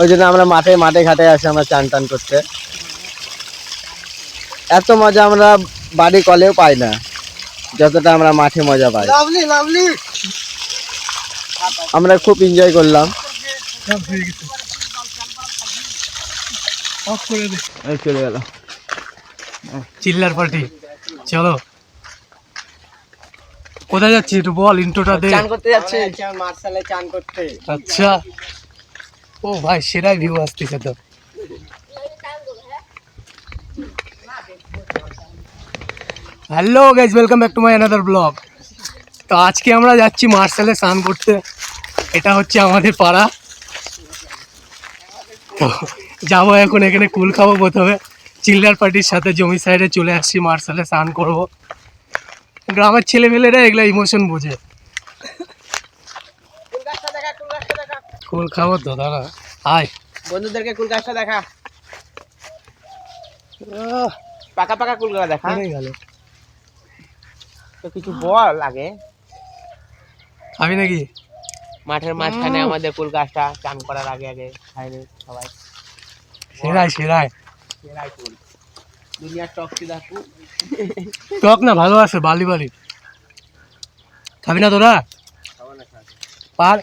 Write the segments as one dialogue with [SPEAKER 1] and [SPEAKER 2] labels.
[SPEAKER 1] ওই জন্য আমরা মাঠে মাঠে ঘাটে আসি আমরা চান টান করতে। এত মজা আমরা বাড়ি কলেও পাই না যতটা আমরা মাঠে মজা পাই। আমরা খুব এনজয় করলাম।
[SPEAKER 2] অফ করে দে।
[SPEAKER 1] এই চলে গেল।
[SPEAKER 2] চিল্লার পার্টি। চলো। কোথায় যাচ্ছি একটু বল ইন্ট্রোটা দে।
[SPEAKER 1] চান করতে যাচ্ছে। মার্শালে চান করতে।
[SPEAKER 2] আচ্ছা। ও ভাই সেরাই ভিউ আসতেছে তো। Hello guys welcome back to my another blog তো আজকে আমরা যাচ্ছি মার্শালে স্নান করতে। এটা হচ্ছে আমাদের পাড়া। তো যাব এখন এখানে কুল খাব প্রথমে। চিল্লার পার্টির সাথে জমি সাইডে চলে আসছি, মার্শালে স্নান করব। গ্রামের ছেলেমেয়েরা এগুলো ইমোশন বোঝে। কুল খাব তো দাঁড়া। আয়।
[SPEAKER 1] বন্ধুদেরকে কুল গাছটা দেখা। পাকা পাকা কুল গাছ দেখা
[SPEAKER 2] গেল।
[SPEAKER 1] তো কিছু বল আগে।
[SPEAKER 2] খাবি নাকি?
[SPEAKER 1] মাঠের মাঝখানে আমাদের কুল গাছটা চান করার আগে আগে খাইনি সবাই।
[SPEAKER 2] সেরাই সেরাই।
[SPEAKER 1] সেরাই কুল। দুনিয়ার টপ সিধা কুল
[SPEAKER 2] টক না ভালো আছে বালি বালি। খাবি না তোরা? পার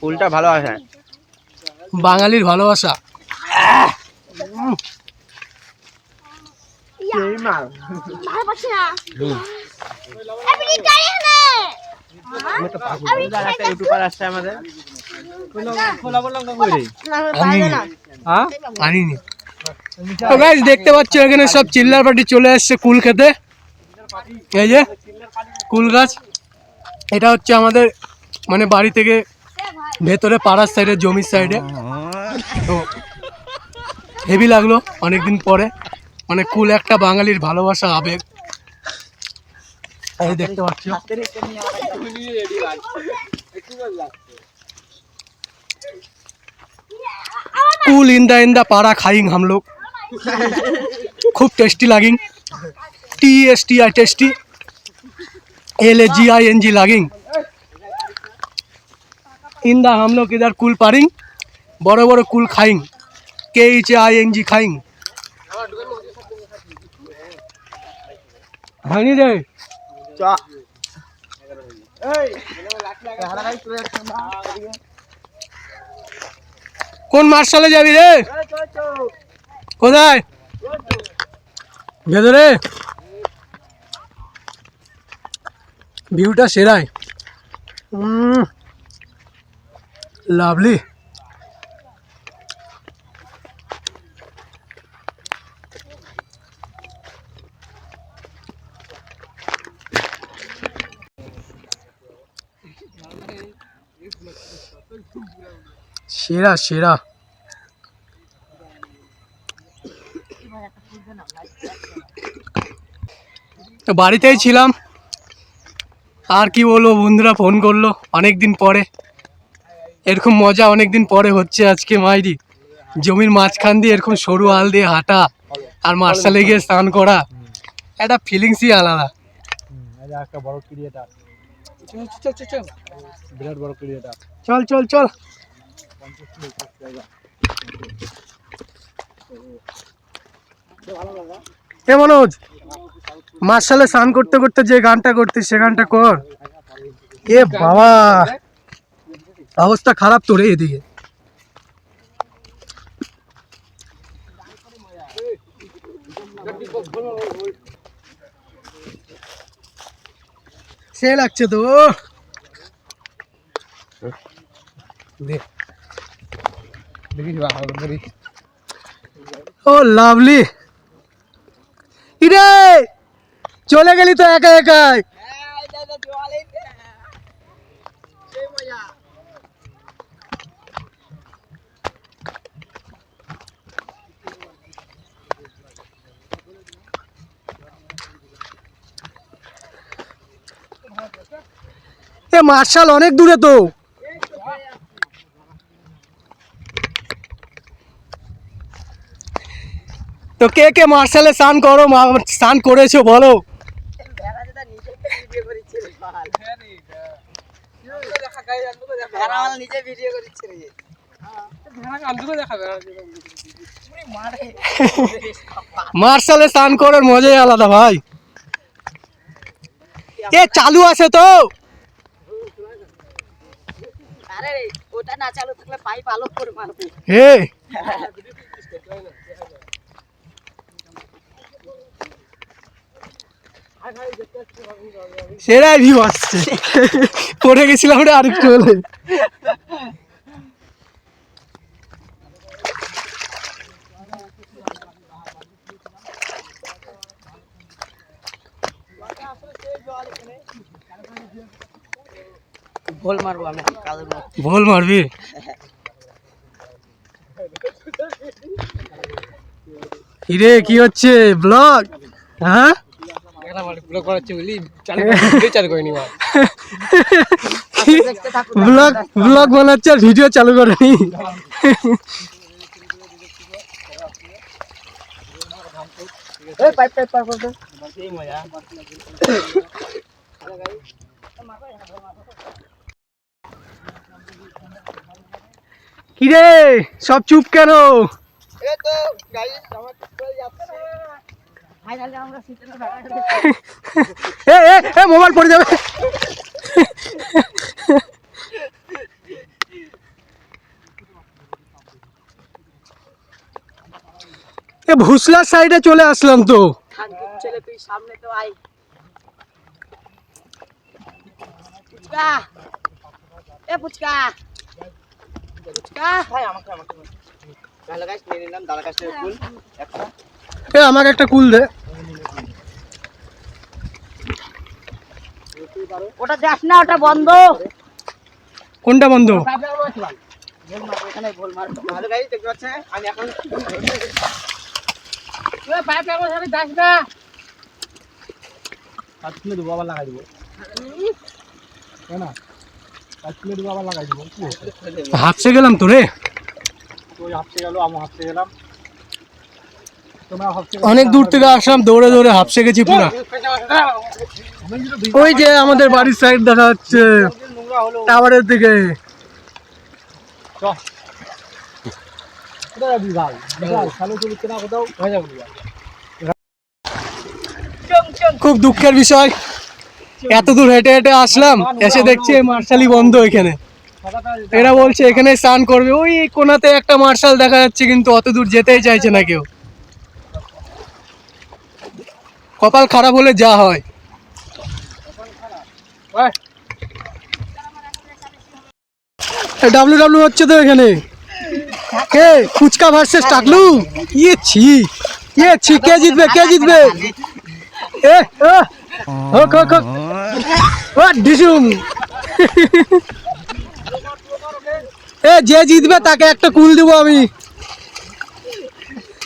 [SPEAKER 1] কুলটা ভালো আছে।
[SPEAKER 2] বাঙালির ভালোবাসা। দেখতে পাচ্ছ এখানে সব চিল্লার পার্টি চলে আসছে কুল খেতে। এই যে কুল গাছ। এটা হচ্ছে আমাদের মানে বাড়ি থেকে ভেতরে পাড়ার সাইডে জমির সাইডে তো হেভি লাগল অনেকদিন পরে। মানে কুল একটা বাঙালির ভালোবাসা, আবেগ। দেখতে পাচ্ছ। কুল ইন্দা ইন্দা পাড়া খাইং হামলুক খুব tasty লাগিং T S T I tasty L A G I N G লাগিং in the हम लोग इधर कुल पारिंग बड़े बड़े कुल खाइंग के एच आई एन जी खाइंग হানি রে
[SPEAKER 1] চ এই হারা গাই চলে যাচ্ছে
[SPEAKER 2] কোন মার্শালে যাবি রে কোথায় ভেতরে ভিউটা সেরাই লাভলি সেরা সেরা। বাড়িতেই ছিলাম। আর কি বলব বন্ধুরা ফোন করল অনেক দিন পরে। এরকম মজা অনেক দিন পরে হচ্ছে আজকে মাইরি। জমির মাঝখান দিয়ে এরকম সরু আল দিয়ে হাঁটা আর মার্শালে গিয়ে স্নান করা। একটা ফিলিংসই আলাদা। চল চল চল। এ মনোজ, মার্শালে স্নান করতে করতে যে গানটা করতিস, সে গানটা কর। এ বাবা। অবস্থা খারাপ তো রে এদিকে সে লাগছে তো দে
[SPEAKER 1] দেখিস ভালো করে
[SPEAKER 2] ও লাভলি ইরে চলে গেলি তো একা একাই মার্শাল, অনেক দূরে তো। তো কে কে মার্শালে স্নান করো স্নান করেছ বলো। মার্শালে স্নান করার মজাই আলাদা, ভাই। এ, চালু আছে তো।
[SPEAKER 3] ওটা না চালু থাকলে পাইপ
[SPEAKER 2] সেরাই ভিউ আসছে। পড়ে গেছিলাম রে আরেকটু হলে।
[SPEAKER 3] ভোল মারবো আমি
[SPEAKER 2] বল মারবি? কিরে কি হচ্ছে? ব্লগ? হ্যাঁ? ব্লগ ব্লগ বানাচ্ছে আর ভিডিও চালু করেনি। কিরে সব চুপ কেন?
[SPEAKER 3] ফাইনালি
[SPEAKER 2] এ এ এ মোবাইল পড়ে যাবে। এ ভুসলার সাইডে চলে আসলাম তো।
[SPEAKER 3] তুই সামনে তো আই পুচকা। এ পুচকা।
[SPEAKER 2] এ আমাকে একটা কুল দে।
[SPEAKER 3] ওটা দেখ না ওটা বন্ধ।
[SPEAKER 2] কোনটা বন্ধ?
[SPEAKER 3] ভোল এখানে ভোল মারবো
[SPEAKER 1] দেখতে পাচ্ছে আমি এখন
[SPEAKER 3] পাইপ লাগবে সাথে দেখ না
[SPEAKER 1] দেবো আবার লাগাই দেবো। না
[SPEAKER 2] হাফসে গেলাম তো রে। অনেক দূর থেকে আসলাম দৌড়ে দৌড়ে হাফসে গেছি পুরা। ওই যে আমাদের বাড়ির সাইড দেখা যাচ্ছে টাওয়ারের দিকে। খুব দুঃখের বিষয়। এত দূর হেঁটে হেঁটে আসলাম, এসে দেখছি মার্শালই বন্ধ এখানে। এরা বলছে এখানে স্নান করবে। ওই কোনাতে একটা মার্শাল দেখা যাচ্ছে, কিন্তু অত দূর যেতেই চাইছে না কেউ। কপাল খারাপ হলে যা হয়। ডাব্লু ডাব্লু হচ্ছে তো এখানে। কে? ফুচকা ভার্সেস টাকলু? ইয়ে ছি। ইয়ে ছি, কে জিতবে কে জিতবে? এ হোক হোক হোক। ডিসুম এ, যে জিতবে তাকে একটা কুল দিব আমি।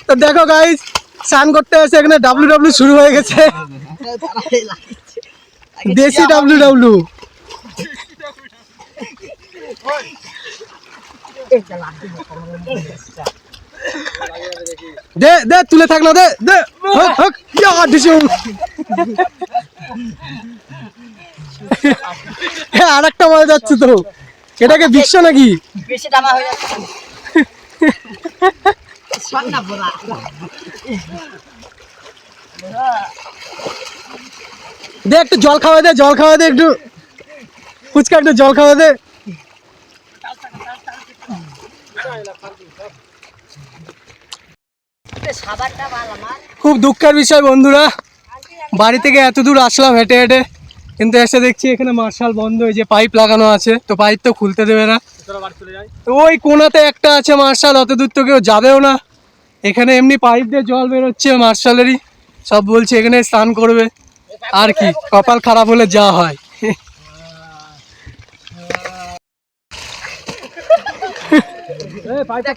[SPEAKER 2] তো দেখো গাইস স্নান করতে এসে এখানে ডাব্লু ডাব্লু শুরু হয়ে গেছে। দেশি ডাব্লু ডাব্লু দে দে তুলে থাক না দে দে হক হক ইয়া ডিসুম এ আরেকটা মাল যাচ্ছে তো। এটাকে বিশ্ব নাকি?
[SPEAKER 3] বেশি দামা হয়ে যাচ্ছে। না বোলা
[SPEAKER 2] দে একটু জল খাওয়া দে জল খাওয়া দে একটু। ফুচকা একটু জল খাওয়া দে
[SPEAKER 3] সাবারটা ভালো আমার
[SPEAKER 2] খুব দুঃখের বিষয় বন্ধুরা। বাড়ি থেকে এত দূর আসলাম হেঁটে হেঁটে। কিন্তু এসে দেখছি এখানে মার্শাল বন্ধ এই যে পাইপ লাগানো আছে। তো পাইপ তো খুলতে দেবে না। তো ওই কোনাতে একটা আছে মার্শাল অত দূর তো কেউ যাবেও না। এখানে এমনি পাইপ দিয়ে জল বেরোচ্ছে মার্শালেরই। সব বলছে এখানে স্নান করবে। আর কি কপাল খারাপ হলে যা হয়।
[SPEAKER 3] দেখ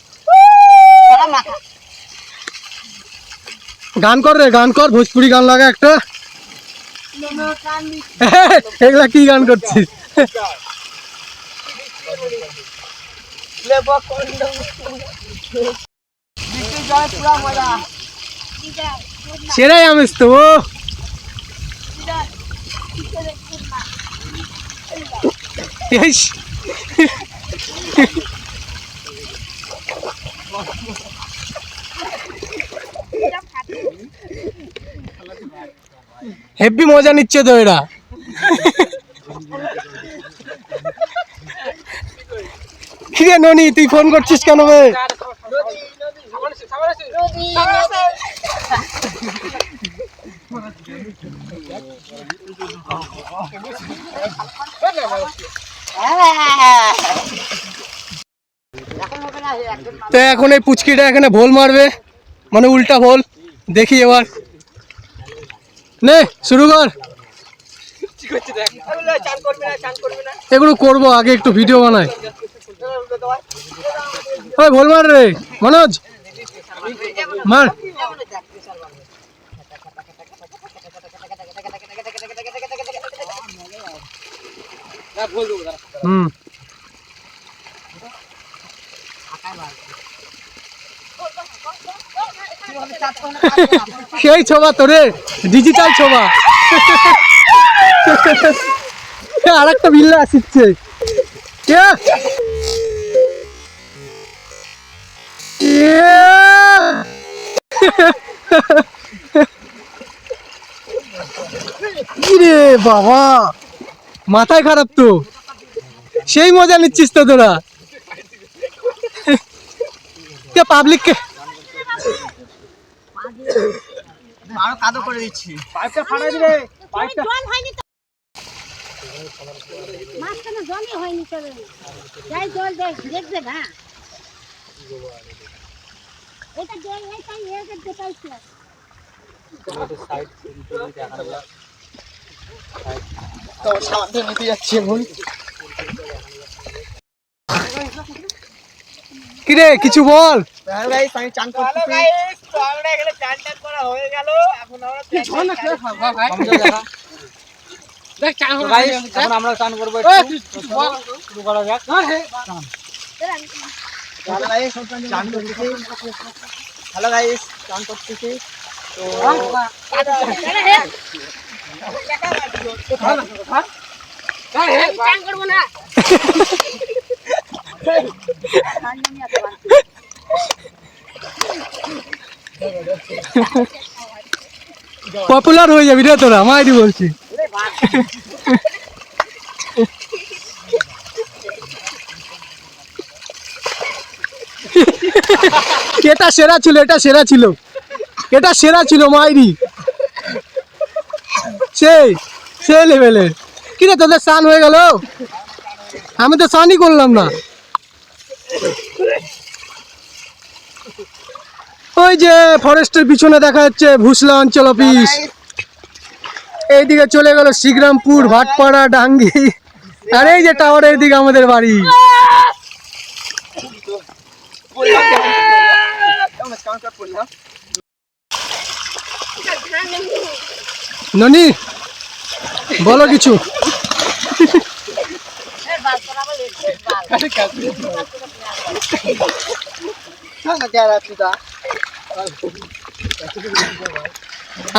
[SPEAKER 2] গান কর রে, গান কর, ভোজপুরি গান লাগা একটা। এগুলা কি গান করছিস? সেরাই আমেজ তো, ও। হেব্বি মজা নিচ্ছে তো এরা। কিরে ননি, তুই ফোন করছিস কেন বে?
[SPEAKER 3] হবে না একজন
[SPEAKER 2] তো এখন এই পুচকিটা এখানে ভোল মারবে। মানে উল্টা ভোল। দেখি এবার। নে, শুরু কর। এগুলো করব, আগে একটু ভিডিও বানাই। ওই, ভোল মার রে, মনোজ। মার। হুম। সেই ছোবা তোরে ডিজিটাল ছোবা আর একটা বিল্লা আসছে কে? রে বাবা, মাথায় খারাপ তো। সেই মজা নিচ্ছিস তো তোরা। পাবলিককে
[SPEAKER 1] আরও কাদো করে দিচ্ছি। পাইপটা ফাটাই দিবে। পাইপটা
[SPEAKER 4] জল হয়নি তো। মাঝখানে জলই হয়নি তো। যাই জল দেখ দেখবে না। এটা জল নেই তাই একে দেখাইছে
[SPEAKER 1] তো সামনে নিতে যাচ্ছি এখন
[SPEAKER 2] কিরে কিছু বল।
[SPEAKER 1] গাইস আমি চান করতেছি। তো আমরা এখানে চান টান করা হয়ে গেল। এখন আমরা এখন আমরা চান করব একটু। শুরু করা যাক হ্যালো গাইস চান করতেছি হ্যালো গাইস চান করতেছি। তো
[SPEAKER 4] চান করব না।
[SPEAKER 2] পপুলার হয়ে যাবি রে তোরা, মাইরি বলছি। এটা সেরা ছিল, এটা সেরা ছিল। এটা সেরা ছিল, মাইরি। সেই সে লেভেলের কিরে, তোদের স্নান হয়ে গেল? আমি তো স্নানই করলাম না। ওই যে ফরেস্টের পিছনে দেখা যাচ্ছে ভুসলা অঞ্চল অফিস। এইদিকে চলে গেল শ্রীগ্রামপুর, ভাটপাড়া, ডাঙ্গি। আর এই যে টাওয়ারের দিকে আমাদের বাড়ি। ননি, বলো কিছু।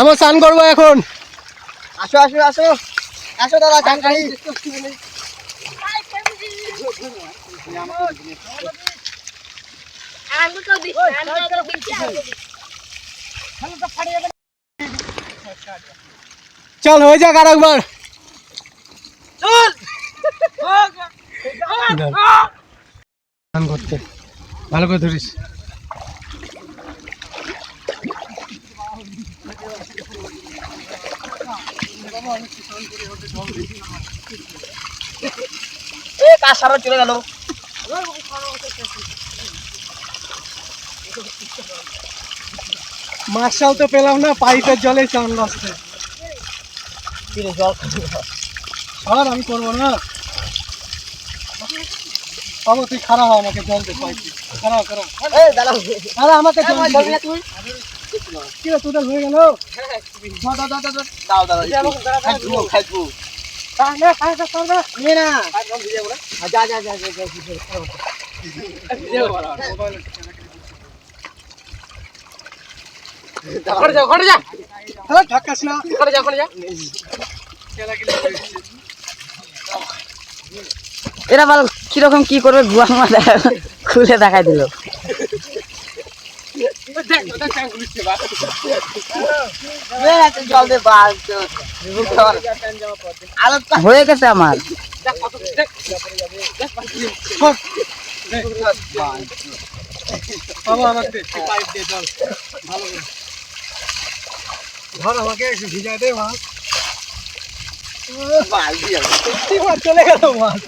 [SPEAKER 2] আমার স্নান করব এখন।
[SPEAKER 1] আসো আসো আসো। আসো দাদা
[SPEAKER 4] আঙ্গুলটাও দিচ্ছি
[SPEAKER 2] চল হয়ে যাক আর একবার। স্নান করতে। ভালো করে ধরিস।
[SPEAKER 1] কাজ সারা চলে গেল?
[SPEAKER 2] মাছটাও তো পেলাম না পাইপের জলে চান আসতে
[SPEAKER 1] জল আর আমি করব না। বাবু তুই খারাপ হ আমাকে জল দে খারাপ খারাপ। আমাকে জল
[SPEAKER 3] তুই।
[SPEAKER 1] কি রে তোদের হয়ে গেল
[SPEAKER 3] দাও দাও দাও দাও দাও খাইবো খাইবো
[SPEAKER 1] না খাই খা করবে
[SPEAKER 3] নিয়ে না যা যা যা যা যা ঘরে যা ঘরে যা
[SPEAKER 1] হ্যাঁ ধাক্কাস না
[SPEAKER 3] ঘরে যা ঘরে যা এরা ভালো কীরকম কি করবে গুয়া মাথা খুলে দেখাই দিল হয়ে গেছে আমার।
[SPEAKER 1] ধর আমাকে একটু ভিজা দে মাছ চলে গেল মাছ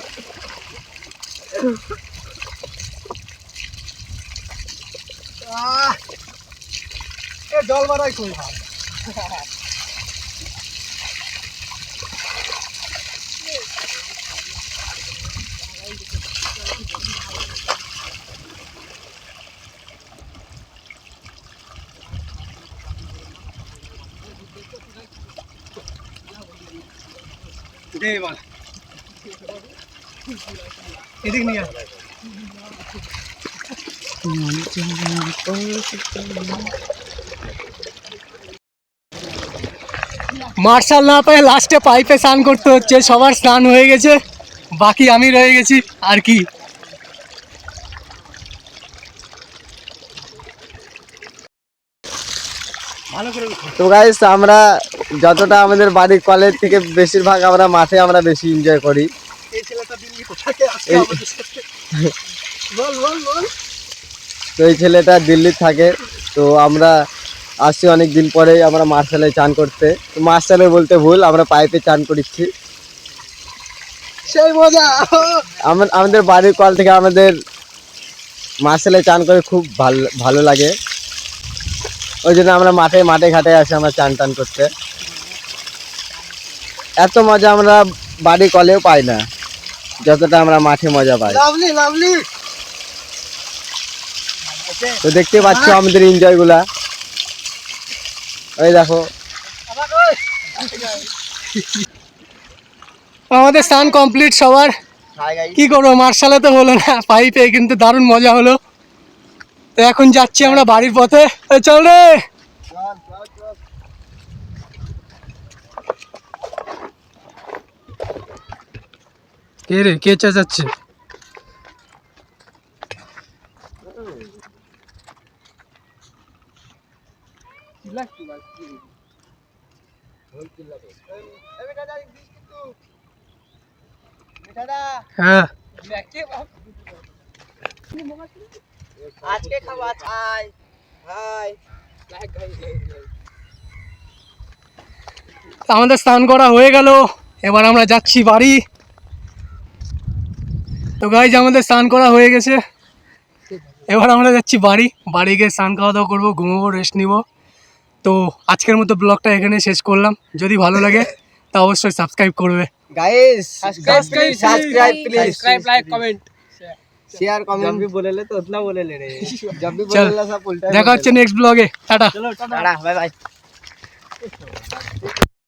[SPEAKER 1] এ জল বাড়াই কই ভাই দে এবার। এদিক নিয়ে আয়।
[SPEAKER 2] মার্শাল না পেয়ে লাস্টে পাইপে স্নান করতে হচ্ছে সবার স্নান হয়ে গেছে বাকি আমি রয়ে গেছি আর কি?
[SPEAKER 5] তো গাইস আমরা যতটা আমাদের বাড়ির কলেজ থেকে বেশিরভাগ আমরা মাঠে আমরা বেশি এনজয় করি।
[SPEAKER 1] এই ছেলেটা দিল্লি থাকে আজকে
[SPEAKER 5] এই-
[SPEAKER 1] আমাদের সাথে? বল বল বল।
[SPEAKER 5] তো এই ছেলেটা দিল্লি থাকে তো আমরা আসছি অনেক দিন পরে আমরা মার্শালে চান করতে। মার্শালে বলতে ভুল আমরা পাইপে চান করিচ্ছি।
[SPEAKER 1] সেই মজা!
[SPEAKER 5] আমাদের বাড়ির কল থেকে আমাদের মার্শালে চান করে খুব ভালো ভালো লাগে। ওই জন্য আমরা মাঠে মাঠে ঘাটে আসি আমরা চান টান করতে। এত মজা আমরা বাড়ি কলেও পাই না। যতটা আমরা মাঠে মজা পাই। তো দেখতে পাচ্ছ আমাদের এনজয়গুলা। ওই দেখো।
[SPEAKER 2] আমাদের স্নান কমপ্লিট সবার। কি করব মার্শালে তো হলো না পাইপে কিন্তু দারুণ মজা হলো। তো এখন যাচ্ছি আমরা বাড়ির পথে। চল রে! কে রে? কে চেঁচাচ্ছে? হ্যাঁ।
[SPEAKER 3] আজকে
[SPEAKER 2] আমাদের স্নান করা হয়ে গেল। এবার আমরা যাচ্ছি বাড়ি। তো গাইজ আমাদের স্নান করা হয়ে গেছে। এবার আমরা যাচ্ছি বাড়ি। বাড়ি গিয়ে স্নান খাওয়া দাওয়া করব ঘুমোবো রেস্ট নিব। তো আজকের মতো ব্লগটা এখানে শেষ করলাম। যদি ভালো লাগে তা অবশ্যই সাবস্ক্রাইব করবে
[SPEAKER 5] guys
[SPEAKER 1] Subscribe,
[SPEAKER 5] subscribe please
[SPEAKER 1] subscribe like comment
[SPEAKER 5] share comment भी बोले ले तो उतना बोले ले रे जब भी
[SPEAKER 2] चल।
[SPEAKER 5] बोले ला सब उल्टा ही
[SPEAKER 2] দেখা হচ্ছে নেক্সট ব্লগে টাটা
[SPEAKER 1] चलो टाटा
[SPEAKER 5] बोले। Bye bye